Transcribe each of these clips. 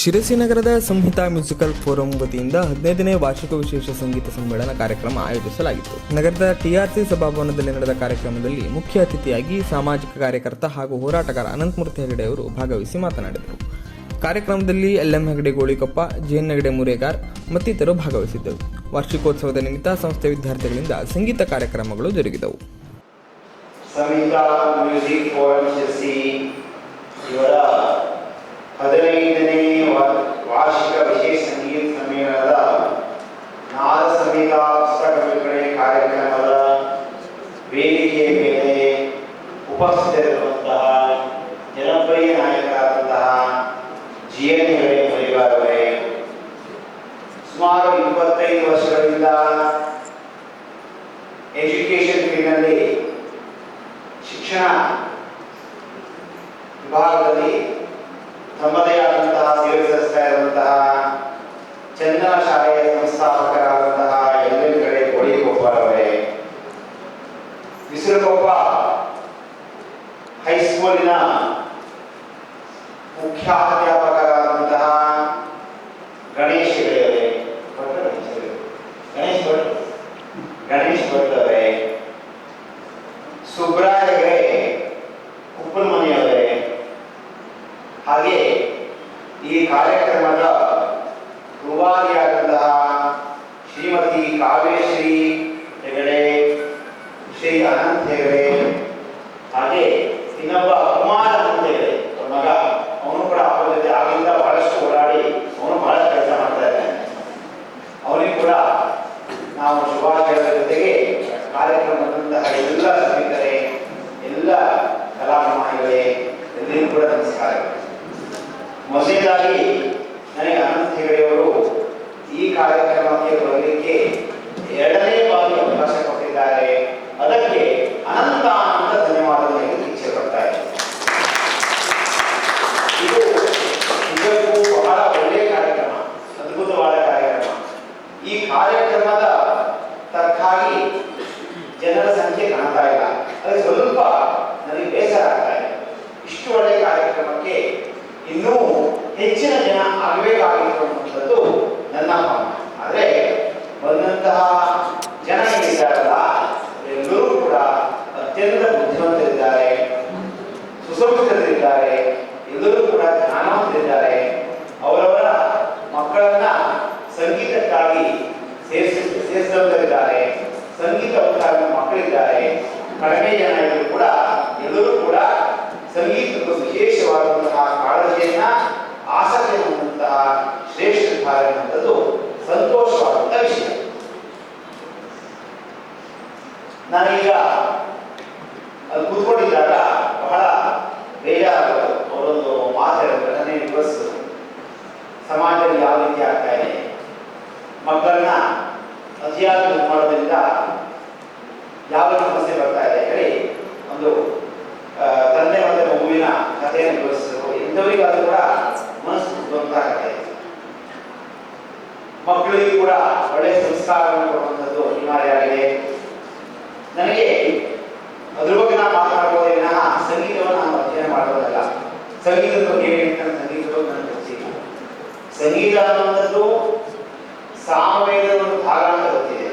ಶಿರಸಿ ನಗರದ ಸಂಹಿತಾ musical forum ವತಿಯಿಂದ ಹದಿನೈದನೇ ವಾರ್ಷಿಕ ವಿಶೇಷ ಸಂಗೀತ ಸಮ್ಮೇಳನ ಕಾರ್ಯಕ್ರಮ ಆಯೋಜಿಸಲಾಗಿತ್ತು. ನಗರದ ಟಿಆರ್ಸಿ ಸಭಾಭವನದಲ್ಲಿ ನಡೆದ ಕಾರ್ಯಕ್ರಮದಲ್ಲಿ ಮುಖ್ಯ ಅತಿಥಿಯಾಗಿ ಸಾಮಾಜಿಕ ಕಾರ್ಯಕರ್ತ ಹಾಗೂ ಹೋರಾಟಗಾರ ಅನಂತಮೂರ್ತಿ ಹೆಗಡೆ ಅವರು ಭಾಗವಹಿಸಿ ಮಾತನಾಡಿದರು. ಕಾರ್ಯಕ್ರಮದಲ್ಲಿ L M Hegde Golikoppa J N Hegde Muregar ಮತ್ತಿತರರು ಭಾಗವಹಿಸಿದ್ದರು. ವಾರ್ಷಿಕೋತ್ಸವದ ನಿಮಿತ್ತ ಸಂಸ್ಥೆ ವಿದ್ಯಾರ್ಥಿಗಳಿಂದ ಸಂಗೀತ ಕಾರ್ಯಕ್ರಮಗಳು ಜರುಗಿದವು. ಸಂಹಿತಾ ಮ್ಯೂಸಿಕ್ ಫೋರಂ ಇವರ ಹದಿನೈದನೇ ವಾರ್ಷಿಕ ವಿಶೇಷ ಸಂಗೀತ ಸಮ್ಮೇಳನದ ನಾದ ಬಿಡುಗಡೆ ಕಾರ್ಯಕ್ರಮದ ವೇದಿಕೆಯ ಮೇಲೆ ಉಪಸ್ಥಿತರಿರುವಂತಹ ಜನಪ್ರಿಯ ನಾಯಕರಾದಂತಹ ಜಿ ಎನ್ ಹೆಗಡೆ ಮರಿವಾರ್ ಅವರೇ, ಸುಮಾರು ಇಪ್ಪತ್ತೈದು ವರ್ಷಗಳಿಂದ ಎಜುಕೇಷನ್ ಫೀಲ್ಡ್ನಲ್ಲಿ ಶಿಕ್ಷಣ ವಿಭಾಗದಲ್ಲಿ ತಮ್ಮದೇ ಆದಂತಹ ಸೇವೆ ಸಲ್ಲಿಸ್ತಾ ಇರುವಂತಹ ಚಂದನ ಶಾಲೆಯ ಸಂಸ್ಥಾಪಕರಾದಂತಹ ಎಲ್ಲ ಕಡೆ ಕಡೆ ಗೋಳಿಗೊಪ್ಪರವರೇ ವಿಸಿರುಗೊಪ್ಪ ಹೈಸ್ಕೂಲಿನ ಮುಖ್ಯಾಧ್ಯಾಪಕರಾದಂತಹ ಗಣೇಶ್ ಗಣೇಶ್ ಗಣೇಶ್ ಭಟ್. ಗಣೇಶ್ ಭಟ್ ಸುಬ್ರಾಯ ಹೆಗಡೆ ಉಪ್ಪನಮನೆಯವರೇ ಹಾಗೆ ಈ ಕಾರ್ಯಕ್ರಮದ ರೂವಾರಿಯಾದಂತಹ ಶ್ರೀಮತಿ ಕಾವ್ಯಶ್ರೀ ಹೆಗಡೆ ಶ್ರೀ ಅನಂತ್ ಹೆಗಡೆ ಹಾಗೆ ಇನ್ನೊಬ್ಬ ಕುಮಾರ ಅನಂತ್ ಹೆಗಡೆ ಅವ್ರ ಮಗ ಅವನು ಕೂಡ ಅವರ ಜೊತೆ ಆಗಿಂದ ಬಹಳಷ್ಟು ಓಡಾಡಿ ಅವನು ಬಹಳಷ್ಟು ಕೆಲಸ ಮಾಡ್ತಾ ಇದ್ದಾನೆ ಅವನಿಗೆ ಕೂಡ ನಾವು ಶುಭಾಶಯದ ಜೊತೆಗೆ ಕಾರ್ಯಕ್ರಮದಂತಹ ಎಲ್ಲ ಸ್ಪೀಕರೇ ಎಲ್ಲ ಕಲಾಭಿಮಾನಿಗಳೇ ಎಲ್ಲರಿಗೂ ಕೂಡ ನಮಸ್ಕಾರಗಳು ಮೊದಲನೇದಾಗಿ ನನಗೆ ಅನಂತ ಹೆಗಡೆಯವರು ಈ ಕಾರ್ಯಕ್ರಮಕ್ಕೆ ಬರಲಿಕ್ಕೆ ಎರಡನೇ ಬಾರಿ ಅವಕಾಶ ಕೊಟ್ಟಿದ್ದಾರೆ ಅದಕ್ಕೆ ಅನಂತ ಅನಂತ ಧನ್ಯವಾದಗಳು ಹೇಳಲಿಕ್ಕೆ ಇಚ್ಛೆ ಪಡ್ತಾ ಇದ್ದೀನಿ. ಇದು ನಿಜಕ್ಕೂ ಬಹಳ ಒಳ್ಳೆಯ ಕಾರ್ಯಕ್ರಮ ಅದ್ಭುತವಾದ ಕಾರ್ಯಕ್ರಮ ಈ ಕಾರ್ಯಕ್ರಮದ ತಕ್ಕಾಗಿ ಜನರ ಸಂಖ್ಯೆ ಕಾಣ್ತಾ ಇಲ್ಲ ಅದು ಸ್ವಲ್ಪ ನನಗೆ ಬೇಸರ ಆಗ್ತಾ ಇದೆ ಇಷ್ಟು ಒಳ್ಳೆಯ ಕಾರ್ಯಕ್ರಮಕ್ಕೆ ಇನ್ನೂ ಹೆಚ್ಚಿನ ಜನ ಆಗಬೇಕಾಗಿತ್ತು ಅನ್ನುವಂಥದ್ದು ನನ್ನ ಭಾವನೆ ಆದರೆ ಬಂದಂತಹ ಜನ ಏನಿದ್ದಾರಲ್ಲ ಎಲ್ಲರೂ ಕೂಡ ಅತ್ಯಂತ ಬುದ್ಧಿವಂತರಿದ್ದಾರೆ ಸುಸಂಸ್ಕೃತರಿದ್ದಾರೆ ಎಲ್ಲರೂ ಕೂಡ ಜ್ಞಾನವಂತರಿದ್ದಾರೆ ಅವರವರ ಮಕ್ಕಳನ್ನ ಸಂಗೀತಕ್ಕಾಗಿ ಸೇರಿಸಿ ಸೇರಿಸಿದವರಿದ್ದಾರೆ ಸಂಗೀತ ಉತ್ಸಾಹದ ಮಕ್ಕಳಿದ್ದಾರೆ ಕಡಿಮೆ ಜನ ಇದ್ದರೂ ಕೂಡ ಎಲ್ಲರೂ ಕೂಡ ಸಂಗೀತದ ವಿಶೇಷವಾದಂತಹ ಕಾಳಜಿಯನ್ನ ಆಸಕ್ತಿ ಹೊಂದಂತಹ ಶ್ರೇಷ್ಠರಿದ್ದಾರೆ ಅನ್ನುವಂಥದ್ದು ಸಂತೋಷವಾದಂತಹ ವಿಷಯ ನಾನೀಗ ಅಲ್ಲಿ ಕೂತ್ಕೊಂಡಿದ್ದಾಗ ಬಹಳ ಬೇಜಾರಾಗೋದು ಅವರೊಂದು ಮಾತು ಘಟನೆ ದಿವಸ ಸಮಾಜದಲ್ಲಿ ಯಾವ ರೀತಿ ಆಗ್ತಾ ಇದೆ ಮಕ್ಕಳನ್ನ ಅತಿಯಾಗಿ ಇದು ಮಾಡೋದ್ರಿಂದ ಯಾವ ಸಮಸ್ಯೆ ಬರ್ತಾ ಇದೆ ಹೇಳಿ ಒಂದು ಆ, ತಂದೆ ಮತ್ತೆ ಮಗುವಿನ ಕಥೆಯನ್ನು ವಿವರಿಸಿದ್ರು ಇಂಥವರಿಗಾದ್ರೂ ಕೂಡ ಮನಸ್ಸು ಗೊತ್ತಾಗುತ್ತೆ ಮಕ್ಕಳಿಗೆ ಕೂಡ ಒಳ್ಳೆಯ ಸಂಸ್ಕಾರವನ್ನು ಕೊಡುವಂಥದ್ದು ಅನಿವಾರ್ಯವಾಗಿದೆ ನನಗೆ ಅದ್ರ ಬಗ್ಗೆ ನಾನು ಮಾತನಾಡುವುದೇ ವಿನಃ ಸಂಗೀತವನ್ನು ನಾನು ಅಧ್ಯಯನ ಮಾಡುವುದಲ್ಲ ಸಂಗೀತದ ಬಗ್ಗೆ ಹೇಳ್ತಾರೆ ನನಗೆ ಗೊತ್ತಿಲ್ಲ. ಸಂಗೀತ ಅನ್ನುವಂಥದ್ದು ಸಾಮವೇದ ಒಂದು ಭಾಗ ಅಂತ ಗೊತ್ತಿದೆ.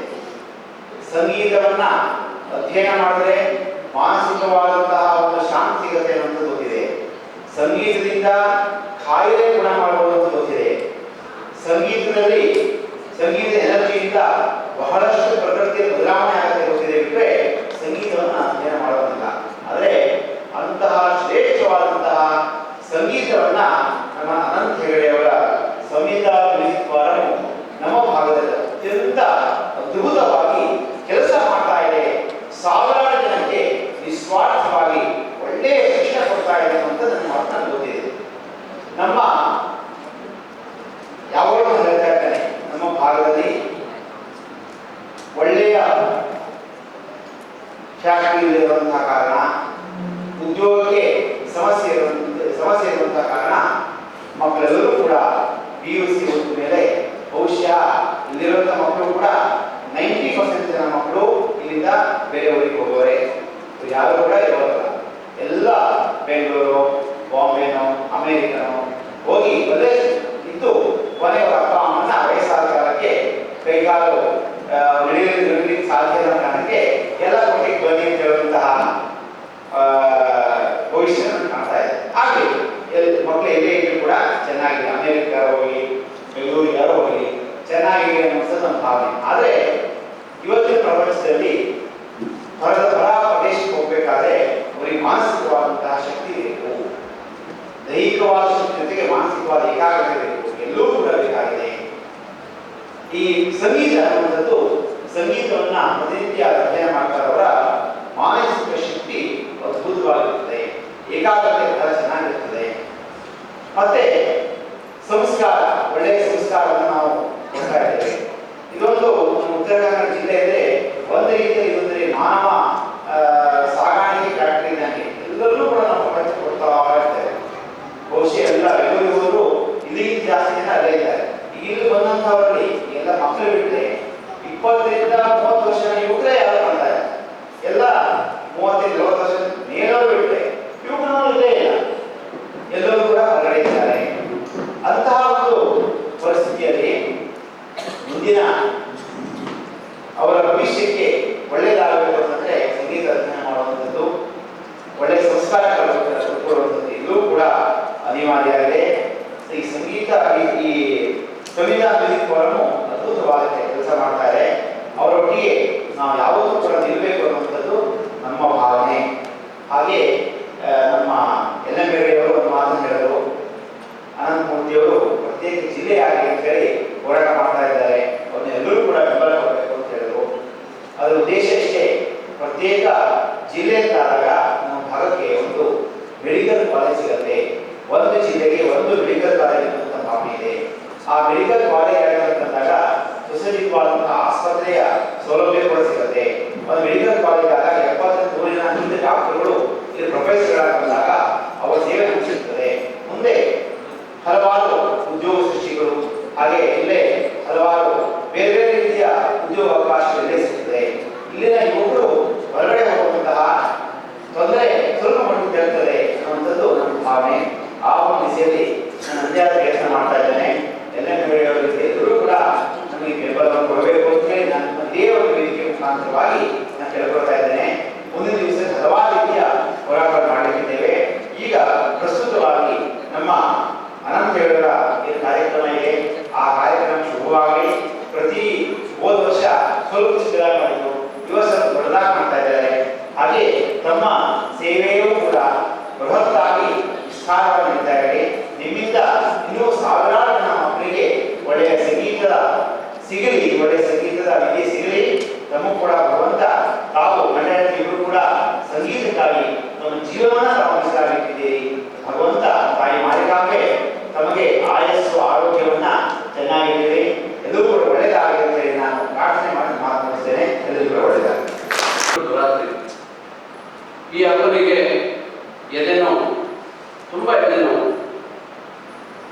ಸಂಗೀತವನ್ನ ಅಧ್ಯಯನ ಮಾಡಿದ್ರೆ ಮಾನಸಿಕವಾದಂತಹ ಒಂದು ಶಾಂತಿ ಸಿಗುತ್ತೆ ಅನ್ನೋದು ಗೊತ್ತಿದೆ. ಸಂಗೀತದಿಂದ ಕಾಯಿಲೆ ಗುಣ ಮಾಡಬಹುದು ಅಂತ ಗೊತ್ತಿದೆ. ಸಂಗೀತದಲ್ಲಿ ಸಂಗೀತ ಎನರ್ಜಿಯಿಂದ ಬಹಳಷ್ಟು ಪ್ರಕೃತಿಯ ಬದಲಾವಣೆ ಆಗುತ್ತೆ ಗೊತ್ತಿದೆ. ಬಿಟ್ಟರೆ ಸಂಗೀತವನ್ನು ಅಧ್ಯಯನ ಮಾಡೋದಿಲ್ಲ ಸಂಗೀತವನ್ನ ನಮ್ಮ ಅನಂತ ಹೆಗಡೆಯವರ ಸಂಗೀತ ಮ್ಯೂಸಿಕ್ ನಮ್ಮ ಭಾಗದಲ್ಲಿ ಅತ್ಯಂತ ಅದ್ಭುತವಾಗಿ ಕೆಲಸ ಮಾಡ್ತಾ ಇದೆ. ಸಾವಿರಾರು ಜನಕ್ಕೆ ನಿಸ್ವಾರ್ಥವಾಗಿ ಒಳ್ಳೆಯ ಶಿಕ್ಷಣ ಕೊಡ್ತಾ ಇದೆ ಅಂತ ನನ್ನ ಮಾತನ್ನ ಗೊತ್ತಿದೆ ನಮ್ಮ ಯಾವಾಗಲೂ ಹೇಳ್ತಾ ಇರ್ತಾನೆ, ನಮ್ಮ ಭಾಗದಲ್ಲಿ ಒಳ್ಳೆಯ ಫ್ಯಾಕ್ಟರಿ ಇರುವಂತಹ ಕಾರಣ ಉದ್ಯೋಗಕ್ಕೆ ಸಮಸ್ಯೆ ಇರುವಂತ ಸಮಸ್ಯೆ ಇರುವಂತಹ ಕಾರಣ ಮಕ್ಕಳೆಲ್ಲರೂ ಕೂಡ ಪಿ ಯು ಸಿ ಓದಿದ ಮೇಲೆ ಬಹುಶಃ ಇಲ್ಲಿರುವಂತಹ ಮಕ್ಕಳು ಕೂಡ ನೈಂಟಿ ಪರ್ಸೆಂಟ್ ಜನ ಮಕ್ಕಳು ಇಲ್ಲಿಂದ ಬೇರೆ ಊರಿಗೆ ಹೋಗೋರೆ. ಯಾರು ಕೂಡ ಇರೋಲ್ಲ. ಎಲ್ಲ ಬೆಂಗಳೂರು ಬಾಂಬೆನೋ ಅಮೇರಿಕನೋ ಹೋಗಿ ಅದೇ ಇದ್ದು ಕೊನೆ ಅವರ ಅಪ್ಪ ಅಮ್ಮನ ವಯಸ್ಸಾದ ಕಾಲಕ್ಕೆ ಕೈಗಾಲು ನಡೆಯಲಿಕ್ಕೆ ಸಾಧ್ಯ ಕಾರಣಕ್ಕೆ ಎಲ್ಲ ಕೊಟ್ಟಿಗೆ ಬನ್ನಿ ಅಂತ ಹೇಳುವಂತಹ ಆ, ಭವಿಷ್ಯವನ್ನು ಕಾಣ್ತಾ ಇದೆ ಹಾಗೆ ಎಲ್ಲಿ ಮಕ್ಕಳು ಎಲ್ಲೇ ಇದ್ರು ಕೂಡ ಚೆನ್ನಾಗಿ ಅಮೆರಿಕ ಹೋಗಿ ಬೆಂಗಳೂರಿಗಾರ ಹೋಗಿ ಚೆನ್ನಾಗಿ ಅನ್ನೋದು ನಮ್ಮ ಭಾವನೆ ಆದರೆ ಇವತ್ತಿನ ಪ್ರಪಂಚದಲ್ಲಿ ಹೊರದ ಹೊರ ಪ್ರದೇಶಕ್ಕೆ ಹೋಗ್ಬೇಕಾದ್ರೆ ಅವರಿಗೆ ಮಾನಸಿಕವಾದಂತಹ ಶಕ್ತಿ ಬೇಕು ದೈಹಿಕವಾದ ಶಕ್ತಿ ಜೊತೆಗೆ ಮಾನಸಿಕವಾದ ಏಕಾಗ್ರತೆ ಬೇಕು ಎಲ್ಲೂ ಕೂಡ ಬೇಕಾಗಿದೆ ಈ ಸಂಗೀತ ಅನ್ನುವಂಥದ್ದು ಸಂಗೀತವನ್ನ ಪ್ರತಿನಿತ್ಯ ಅಧ್ಯಯನ ಮಾಡ್ತಾರವರ ಮಾನಸಿಕ ಶಕ್ತಿ ಅದ್ಭುತವಾಗಿರುತ್ತದೆ ಏಕಾಗ್ರತೆ ಬಹಳ ಚೆನ್ನಾಗಿರುತ್ತದೆ ಮತ್ತೆ ಸಂಸ್ಕಾರ, ಒಳ್ಳೆಯ ಸಂಸ್ಕಾರವನ್ನು ನಾವು ಕೊಡ್ತಾ ಇದ್ದೇವೆ. ಇದೊಂದು ಉತ್ತರ ಕನ್ನಡ ಜಿಲ್ಲೆಯಲ್ಲಿ ಒಂದು ರೀತಿಯಲ್ಲಿ ಇದೊಂದು ಮಾನವ ಸಾಗಾಣಿಕೆ ಫ್ಯಾಕ್ಟರಿ ಇದ್ದಂಗೆ ಎಲ್ಲರನ್ನೂ ಕೂಡ ನಾವು ಪ್ರಪಂಚ ಕೊಡ್ತಾ ಇರ್ತೇವೆ. ಬಹುಶಃ ಎಲ್ಲ ಬೆಂಗಳೂರಿಗೆ ಹೋದ್ರು ಇಲ್ಲಿಗಿಂತ ಜಾಸ್ತಿ ಜನ ಅಲ್ಲೇ ಇದ್ದಾರೆ. ಇಲ್ಲಿ ಬಂದಂಥವರಲ್ಲಿ ಎಲ್ಲ ಮಕ್ಕಳು ಬಿಟ್ಟರೆ ಇಪ್ಪತ್ತರಿಂದ ಮೂವತ್ತು ವರ್ಷ ಯುವಕರೇ ಯಾರು ಮಾಡ್ತಾರೆ ಎಲ್ಲ ಮೂವತ್ತೈದು ನಲವತ್ತು ವರ್ಷ ಮೇಲವರು ಬಿಟ್ಟರೆ ಯುವಕರು ಇಲ್ಲೇ ಇಲ್ಲ ಎಲ್ಲರೂ ಕೂಡ ಹೊರಗಡೆ ಇದ್ದಾರೆ ಅಂತಹ ಒಂದು ಪರಿಸ್ಥಿತಿಯಲ್ಲಿ ಮುಂದಿನ ಅವರ ಭವಿಷ್ಯಕ್ಕೆ ಒಳ್ಳೆಯದಾಗಬೇಕು ಅಂತಂದ್ರೆ ಸಂಗೀತ ಅಧ್ಯಯನ ಮಾಡುವಂಥದ್ದು ಒಳ್ಳೆಯ ಸಂಸ್ಕಾರ ಕೊಡುವಂಥದ್ದು ಇದು ಕೂಡ ಅನಿವಾರ್ಯ ಆಗಿದೆ ಈ ಸಂಗೀತ ಈ- ಈ ಮ್ಯೂಸಿಕ್ ಅದ್ಭುತವಾದ ಕೆಲಸ ಮಾಡ್ತಾರೆ. ಅವರೊಟ್ಟಿಗೆ ನಾವು ಯಾವತ್ತೂ ಕೂಡ ನಿಲ್ಲಬೇಕು ಅನ್ನುವಂಥದ್ದು ನಮ್ಮ ಭಾವನೆ. ಹಾಗೆ ನಮ್ಮ ಎಲ್ ಎಂ ಅವರು ಒಂದು ಮಾತನ್ನು ಹೇಳಿದರು. ಅನಂತಮೂರ್ತಿಯವರು ಪ್ರತ್ಯೇಕ ಜಿಲ್ಲೆಯಾಗಿ ಆಗಲಿ ಅಂತ ಹೇಳಿ ಹೋರಾಟ ಮಾಡ್ತಾ ಇದ್ದಾರೆ. ಅವ್ರನ್ನ ಎಲ್ಲರೂ ಕೂಡ ಬೆಂಬಲ ಕೊಡಬೇಕು ಅಂತ ಹೇಳಿದರು. ಅದರ ಉದ್ದೇಶ ಇಷ್ಟೇ, ಪ್ರತ್ಯೇಕ ಜಿಲ್ಲೆ ಅಂತಾದಾಗ ನಮ್ಮ ಭಾಗಕ್ಕೆ ಒಂದು ಮೆಡಿಕಲ್ ಕಾಲೇಜ್ ಸಿಗುತ್ತೆ. ಒಂದು ಜಿಲ್ಲೆಗೆ ಒಂದು ಮೆಡಿಕಲ್ ಕಾಲೇಜ್ ಅಂತ ಭಾವನೆ ಇದೆ. ಆ ಮೆಡಿಕಲ್ ಕಾಲೇಜ್ ಸುಸಜ್ಜಿತವಾದಂತಹ ಆಸ್ಪತ್ರೆಯ ಸೌಲಭ್ಯ ಕೂಡ ಸಿಗುತ್ತೆ. ಒಂದು ಮೆಡಿಕಲ್ ಕಾಲೇಜ್ ಆದಾಗ ಎಪ್ಪತ್ತು ನೂರಿನ ಹಿಂದೆ ಡಾಕ್ಟರ್ಗಳು, ಇಲ್ಲಿ ಪ್ರೊಫೆಸರ್ಗಳಾಗಿ ಬಂದಾಗ ಅವರ ಸೇವೆ ಮುಗಿಸುತ್ತದೆ ಮುಂದೆ ಹಲವಾರು ಉದ್ಯೋಗ ಸೃಷ್ಟಿಗಳು, ಹಾಗೆ ಇಲ್ಲೇ ಹಲವಾರು ಬೇರೆ ಬೇರೆ ರೀತಿಯ ಉದ್ಯೋಗ ಅವಕಾಶಗಳು ಸಿಗುತ್ತದೆ ಇಲ್ಲಿನ ಯುವಕರು ಹೊರಗಡೆ ಹೋಗುವಂತಹ ತೊಂದರೆ ಸ್ವಲ್ಪ ಮಟ್ಟಿಗೆ ಇರ್ತದೆ ಅನ್ನುವಂಥದ್ದು ನಮ್ಮ ಭಾವನೆ. ಆ ಒಂದು ದಿಸೆಯಲ್ಲಿ ನಾನು ಅಂತ್ಯಾದ ಪ್ರಯತ್ನ ಮಾಡ್ತಾ ಇದ್ದೇನೆ ಎಲ್ಲ ಅವರಿಗೆ ಎಲ್ಲರೂ ಕೂಡ ನಮಗೆ ಬೆಂಬಲವನ್ನು ಕೊಡಬೇಕು ಅಂತ ಹೇಳಿ ನಾನು ಇದೇ ಒಂದು ವೇದಿಕೆ ಮುಖಾಂತರವಾಗಿ ನಾನು ಕೇಳ್ಕೊಳ್ತಾ ಇದ್ದೇನೆ ಮುಂದಿನ ದಿವಸ ಹಲವಾರು ರೀತಿಯ ಹೋರಾಟ ಮಾಡಲಿಕ್ಕಿದ್ದೇವೆ ಈಗ ಪ್ರಸ್ತುತವಾಗಿ ನಮ್ಮ ಅನಂತೇವರ ಏನು ಕಾರ್ಯಕ್ರಮ ಇದೆ ಆ ಕಾರ್ಯಕ್ರಮ ಶುಭವಾಗಿ ಪ್ರತಿ ಹೋದ ವರ್ಷ ಸ್ವಲ್ಪ ಚಿಕ್ಕದಾಗಿ ಮಾಡಿದ್ರು ಈ ವರ್ಷ ದೊಡ್ಡದಾಗಿ ಮಾಡ್ತಾ ಇದ್ದಾರೆ ಹಾಗೆ ತಮ್ಮ ಸೇವೆಯೂ ಕೂಡ ಬೃಹತ್ತಾಗಿ ನಿಮ್ಮಿಂದ ಇನ್ನೂ ಸಾವಿರಾರು ಜನ ಮಕ್ಕಳಿಗೆ ಒಳ್ಳೆಯ ಸಂಗೀತದ ಸಿಗಲಿ ಒಳ್ಳೆಯ ಸಂಗೀತದ ವಿದ್ಯೆ ಸಿಗಲಿ ತಮಗೂ ಕೂಡ ತುಂಬ ಎದೆನೋವು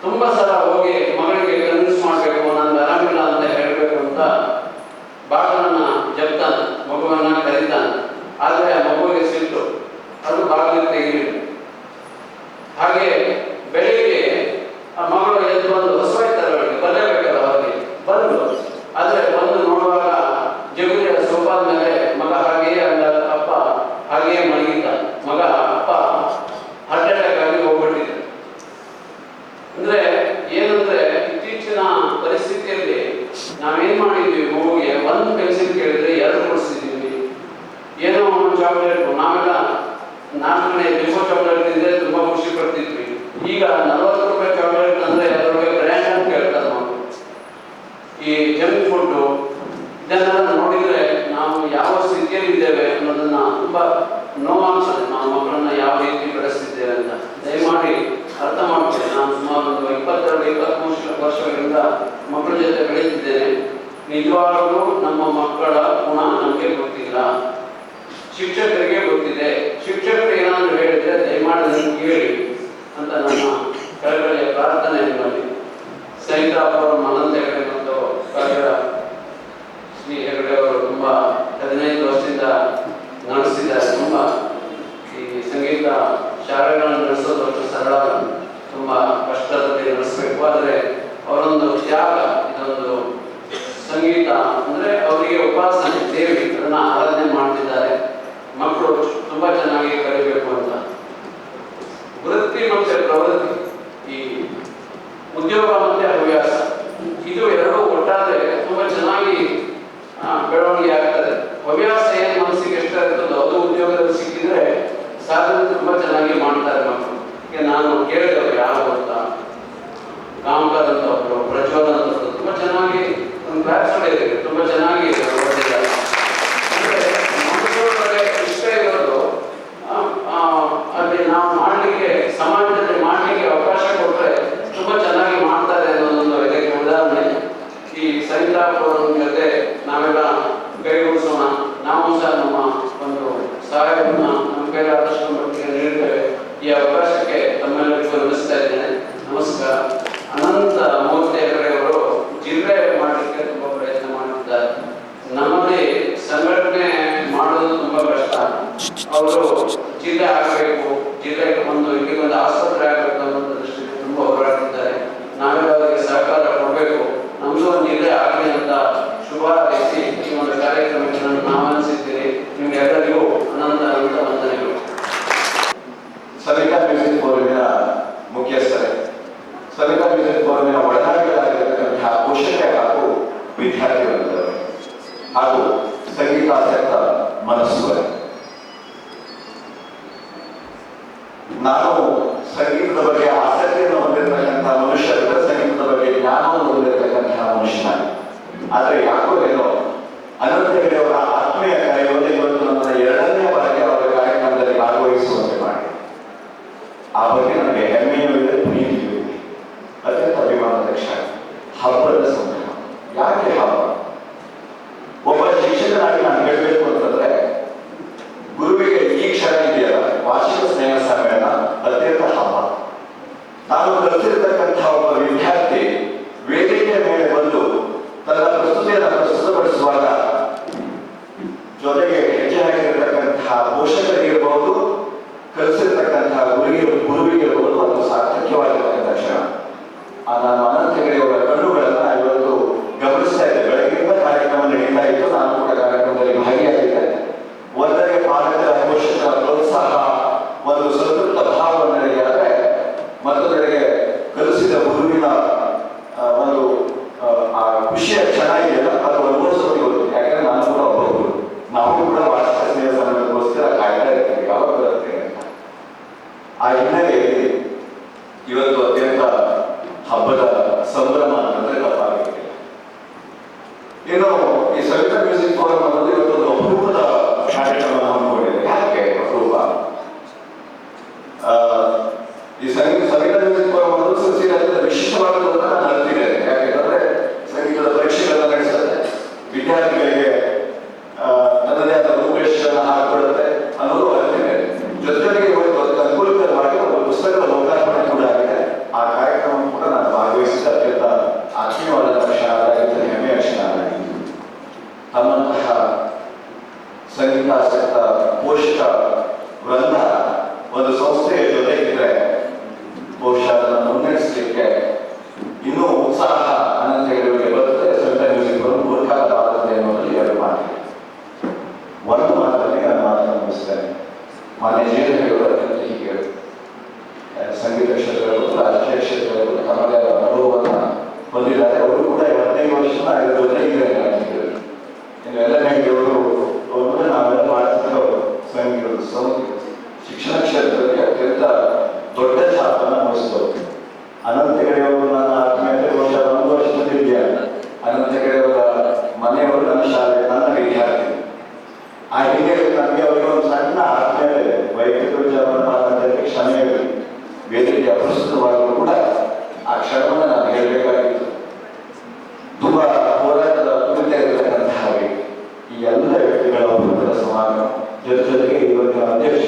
ತುಂಬ ಸಲ ಹೋಗಿ ಮಗಳಿಗೆ ಕನ್ವಿನ್ಸ್ ಮಾಡಬೇಕು ನಾನು ಆರಾಮಿಲ್ಲ ಅಂತ ಹೇಳಬೇಕು ಅಂತ ಬಾಗಿಲನ್ನ ಜಪ್ತಾನೆ, ಮಗುವನ್ನ ಕರೀತಾನೆ. ಆದರೆ ಆ ಮಗುವಿಗೆ ಸಿಟ್ಟು, ಅದು ಬಾಗಿಲು ತೆಗಿಲಿಲ್ಲ ಹಾಗೆ ಬೆಳಿಗ್ಗೆ kullar ಬೆಳವಣಿಗೆ ಆಗ್ತದೆ. ಹವ್ಯಾಸ ಏನ್ ಮನಸ್ಸಿಗೆ ಇಷ್ಟ ಇರ್ತದೋ ಅದು ಉದ್ಯೋಗದಲ್ಲಿ ಸಿಕ್ಕಿದ್ರೆ ಸಾಧನೆ ತುಂಬಾ ಚೆನ್ನಾಗಿ ಮಾಡ್ತಾರೆ ಮಕ್ಕಳು. ನಾನು ಕೇಳಿದವರು ಯಾರು ಅಂತ ಕಾಮಗಾರ್ ಅಂತ ಒಬ್ರು ಪ್ರಜ್ವಲ್ ಅಂತ ಒಬ್ರು ತುಂಬಾ ಚೆನ್ನಾಗಿ ಒಂದು ಕ್ಲಾಸ್ ಇದೆ ತುಂಬಾ ಚೆನ್ನಾಗಿ ಓದಿದ್ದಾರೆ ಅಂದ್ರೆ ಮನುಷ್ಯರೊಳಗೆ ಇಷ್ಟ ಇರೋದು ಆ, ಆ, ಅಲ್ಲಿ ನಾವು ಮಾಡ್ಲಿಕ್ಕೆ ಸಮಾಜದಲ್ಲಿ ಮಾಡ್ಲಿಕ್ಕೆ ಅವಕಾಶ ಕೊಟ್ರೆ ತುಂಬಾ ಚೆನ್ನಾಗಿ ಮಾಡ್ತಾರೆ ಅನ್ನೋದೊಂದು ಇದಕ್ಕೆ ಉದಾಹರಣೆ ಈ ಸರಿತಾಪುರ ಜೊತೆ ನಾವೆಲ್ಲ ಕೈಗೂಡಿಸೋಣ, ನಾವು ಸಹ ನಮ್ಮ ಒಂದು ಸಹಾಯವನ್ನು ನಮ್ಮ ಕೈಲಾದಷ್ಟು ಮಟ್ಟಿಗೆ ನೀಡುತ್ತೇವೆ ಈ ಅವಕಾಶಕ್ಕೆ ತಮ್ಮೆಲ್ಲರಿಗೂ ನಮಿಸ್ತಾ ಇದ್ದೇನೆ ನಮಸ್ಕಾರ. ಅನಂತ ಮೂರ್ತಿ ಹೆಗಡೆಯವರು ಜಿಲ್ಲೆ ಮಾಡಲಿಕ್ಕೆ ತುಂಬಾ ಪ್ರಯತ್ನ ಮಾಡಿದ್ದಾರೆ ನಮ್ಮಲ್ಲಿ ಸಂಘಟನೆ ಮಾಡೋದು ತುಂಬಾ ಕಷ್ಟ. ಅವರು ಜಿಲ್ಲೆ ಆಗಬೇಕು, ಜಿಲ್ಲೆಗೆ ಒಂದು ಇಲ್ಲಿ ಒಂದು ಆಸ್ಪತ್ರೆ ಆಗಬೇಕು ಅನ್ನೋ ದೃಷ್ಟಿಗೆ ತುಂಬಾ ಹೋರಾಡಿದ್ದಾರೆ ನಾವೆಲ್ಲ ಅವರಿಗೆ ಸಹಕಾರ ಕೊಡಬೇಕು ನಮ್ದು ಒಂದು ಜಿಲ್ಲೆ ಆಗಲಿ ಅಂತ ಶುಭ ಹಾರೈಸಿ ಈ ಒಂದು ಕಾರ್ಯಕ್ರಮಕ್ಕೆ ನಾನು ಆಹ್ವಾನಿಸಿದ್ದೀನಿ ನಿಮ್ಗೆಲ್ಲರಿಗೂ ಅನಂತ ಅನಂತ ವಂದನೆಗಳು ಸವಿತಾ ಮ್ಯೂಸಿಕ್ ಫೋರಮಿನ ಮುಖ್ಯಸ್ಥರೇ ಸವಿತಾ ಮ್ಯೂಸಿಕ್ ಫೋರಮಿನ ಒಳನಾಡಿಗಳಾಗಿರತಕ್ಕಂತಹ ಪೋಷಕರೇ ಹಾಗೂ ವಿದ್ಯಾರ್ಥಿಗಳಿದ್ದಾರೆ ಹಾಗೂ ಸಂಗೀತಾಸಕ್ತ ಮನಸ್ಸುಗಳೇ ನಾನು ಸಂಗೀತದ ಬಗ್ಗೆ ಆಸಕ್ತಿಯನ್ನು ಹೊಂದಿರತಕ್ಕಂತಹ ಮನುಷ್ಯ ಇತರ ಸಂಗೀತದ ಬಗ್ಗೆ ಜ್ಞಾನವನ್ನು ಹೊಂದಿರತಕ್ಕಂತಹ ಮನುಷ್ಯ ಆದರೆ ಯಾಕೋ ಏನೋ ಅನಂತ ಅವರ ಆತ್ಮೀಯ ಕಾರ್ಯವನ್ನು ಇವತ್ತು ನನ್ನ ಎರಡನೇ ಬಾರಿಗೆ ಅವರ ಕಾರ್ಯಕ್ರಮದಲ್ಲಿ ಭಾಗವಹಿಸುವಂತೆ ಮಾಡಿ. ಆ ಬಗ್ಗೆ ನನಗೆ ಹೆಮ್ಮೆಯೂ ಇದೆ, ಪ್ರೀತಿಯೂ ಇದೆ. ಅತ್ಯಂತ ಅಭಿಮಾನದ ಕ್ಷಣ. ಹಬ್ಬದ ಸಂಭ್ರಮ. ಯಾಕೆ ಹಬ್ಬ? ಒಬ್ಬ ಶಿಕ್ಷಕನಾಗಿ ನಾನು ಹೇಳಬೇಕು ಅಂತಂದ್ರೆ, ಗುರುವಿಗೆ ಈ ಕ್ಷಣ ಇದೆಯಲ್ಲ, ವಾರ್ಷಿಕ ಸ್ನೇಹ ಸಮ್ಮೇಳನ ಅತ್ಯಂತ ಹಬ್ಬ. ನಾನು ಕಲಿತಿರ್ತಕ್ಕಂತಹ ಒಬ್ಬ ವಿದ್ಯಾರ್ಥಿ ವೇದಿಕೆಯ ಮೇಲೆ ಬಂದು ತನ್ನ ಪ್ರಸ್ತುತಿಯನ್ನು ಜೊತೆಗೆ ಹೆಜ್ಜೆ ಹಾಕಿರ್ತಕ್ಕಂತಹ ಪೋಷಕರಿಗಿರಬಹುದು ಕಲಿಸಿರ್ತಕ್ಕಂತಹ ಗುರುವಿಗೆ ಗುರುವಿಗಿರಬಹುದು ಅದು ಸಾರ್ಥಕ್ಯವಾಗಿರ್ತಕ್ಕಂಥ ಕ್ಷಣ. ಆ ನಾನು ಅನಂತ ಹೆಗಡೆಯವರ ಕಣ್ಣುಗಳನ್ನ ಇವತ್ತು ಗಮನಿಸ್ತಾ ಇದ್ದೆ ಬೆಳಗ್ಗಿಂದ ಕಾರ್ಯಕ್ರಮ ನಡೀತಾ ಇತ್ತು ನಾನು ಕೂಡ ಕಾರ್ಯಕ್ರಮದಲ್ಲಿ ಭಾಗಿಯಾಗಿದ್ದೆ ಒಂದರಿಗೆ ಪಾಲಕರ ಪೋಷಕರ ಪ್ರೋತ್ಸಾಹ ಒಂದು ಸಂತೃಪ್ತ ಭಾವವನ್ನು ನಡೆಯಾದ್ರೆ ಮತ್ತೊಂದರಿಗೆ ಕಲಿಸಿದ ಗುರುವಿನ ಆ, ಒಂದು ಆ, ಆ ಖುಷಿಯ ಕ್ಷಣ ಇದೆಯಲ್ಲ ಅದು ಅನುಭವಿಸೋದು ಇವತ್ತು ಯಾಕಂದ್ರೆ ನಾನು ಕೂಡ ಒಬ್ಬ ಗುರು ನಾವು ಕೂಡ ವಾರ್ಷಿಕ ಸ್ನೇಹ ಸಮ್ಮೇಳನಕ್ಕೋಸ್ಕರ ಕಾಯ್ತಾ ಇರ್ತೀವಿ ಯಾವಾಗ ಬರುತ್ತೆ ಅಂತ ಆ ಹಿನ್ನೆಲೆಯಲ್ಲಿ ಇವತ್ತು ಅತ್ಯಂತ ಹಬ್ಬದ ಸಂಭ್ರಮ ಅಂತಂದ್ರೆ ತಪ್ಪಾಗಿಲ್ಲ ಇನ್ನು ಈ ಸವಿತಾ ಮ್ಯೂಸಿಕ್ ಫೋರಂ ಅನ್ನೋದು ಇವತ್ತೊಂದು ಅಪರೂಪದ ಕಾರ್ಯಕ್ರಮ ಹಮ್ಮಿಕೊಂಡಿದೆ ಯಾಕೆ ಅಪರೂಪ ಆ, ಈ ಅತ್ಯಂತ ವಿಶಿಷ್ಟವಾದದ್ದು ನಾನು ಅರ್ತಿದ್ದೇನೆ ಯಾಕೆಂದ್ರೆ ಸಂಗೀತದ ಪರೀಕ್ಷೆಗಳನ್ನ ನಡೆಸುತ್ತೆ ವಿದ್ಯಾರ್ಥಿಗಳಿಗೆ ಆ, ತನ್ನದೇ ಆದ ರೂಪರೇಷೆಯನ್ನು ಹಾಕಿಕೊಡುತ್ತೆ ಅನ್ನೋದು ಅರ್ತಿದೆ ಜೊತೆಗೆ ಇವತ್ತು ಅದಕ್ಕೆ ಅನುಕೂಲಕರವಾಗಿ ಒಂದು ಪುಸ್ತಕದ ಲೋಕಾರ್ಪಣೆ ಕೂಡ ಆಗಿದೆ ಆ ಕಾರ್ಯಕ್ರಮ ಕೂಡ ನಾನು ಭಾಗವಹಿಸಿದ ಅತ್ಯಂತ ಆತ್ಮೀಯವಾದ ಕ್ಷಣ ಅದಾಗಿತ್ತು ಹೆಮ್ಮೆಯ ಕ್ಷಣ ಅದಾಗಿತ್ತು ತಮ್ಮಂತಹ ಸಂಗೀತಾಸಕ್ತ ಪೋಷಕ ವೃಂದ ಒಂದು ಸಂಸ್ಥೆಯ ಜೊತೆ ಇದ್ರೆ ಬಹುಶಃ ಅದನ್ನು ಮುನ್ನಡೆಸಲಿಕ್ಕೆ ಇನ್ನೂ ಉತ್ಸಾಹ ಅನಂತ ಹೆಗಡೆಯವರಿಗೆ ಬರುತ್ತೆ ಸಂಗೀತ ಮ್ಯೂಸಿಕ್ ಅವರು ಮೂರ್ಖಾಗವಾದದ್ದು ಎನ್ನುವುದರಲ್ಲಿ ಎರಡು ಮಾತಿದೆ ಒಂದು ಮಾತಲ್ಲಿ ನಾನು ಮಾತನ್ನು ಮುಗಿಸ್ತೇನೆ ಮಾನ್ಯ ಜೀವನಗಳವರು ಅತ್ಯಂತ ಹೀಗೆ ಆ, ಸಂಗೀತ ಕ್ಷೇತ್ರಗಳು ರಾಜಕೀಯ ಕ್ಷೇತ್ರಗಳು ತಮ್ಮದೇ ಆದ ಅನುಭವವನ್ನು ಹೊಂದಿದ್ದಾರೆ ಅವರು ಕೂಡ ಹದಿನೈದು ವರ್ಷ ಅದರ ಜೊತೆಗೆ ಇದ್ದಾರೆ ಇನ್ನು ಎಲ್ಲ ಅವರು ಅವರು ನಾವೆಲ್ಲ ಮಾಡ್ತಿದ್ದವರು ಸಂಗೀತ ಸಂಗೀತ ಶಿಕ್ಷಣ ಕ್ಷೇತ್ರದಲ್ಲಿ ಅತ್ಯಂತ ದೊಡ್ಡ ಸ್ಥಾಪನ ವಹಿಸಿದವರು ಅನಂತಗಡೆ ಅವರು ನನ್ನ ಆತ್ಮೀಯತೆ ವರ್ಷ ಒಂದು ವರ್ಷದ ಹಿರಿಯ ಅನಂತ ಹೆಗಡೆಯವರ ಮನೆಯವರು ನನ್ನ ಶಾಲೆ ನನ್ನ ವಿದ್ಯಾರ್ಥಿ ಆ ಹಿನ್ನೆಲೆ ನನಗೆ ಅವರಿಗೆ ಒಂದು ಸಣ್ಣ ಆತ್ಮೀಯತೆ ವೈಯಕ್ತಿಕ ವಿಚಾರವನ್ನು ಮಾತಾಡೋದಕ್ಕೆ ಕ್ಷಮೆ ಇರಲಿ ವೇದಿಕೆ ಅಪ್ರಸ್ತುತವಾಗಲು ಕೂಡ ಆ ಕ್ಷಣವನ್ನು ನಾನು ಹೇಳಬೇಕಾಗಿತ್ತು ತುಂಬಾ ಹೋರಾಟದ ಕುರಿತ ಇರತಕ್ಕಂತಹ ಈ ಎಲ್ಲ ವ್ಯಕ್ತಿಗಳ ಸಮಾನ ಜೊತೆ ಜೊತೆಗೆ ಇವತ್ತಿನ ಅಧ್ಯಕ್ಷ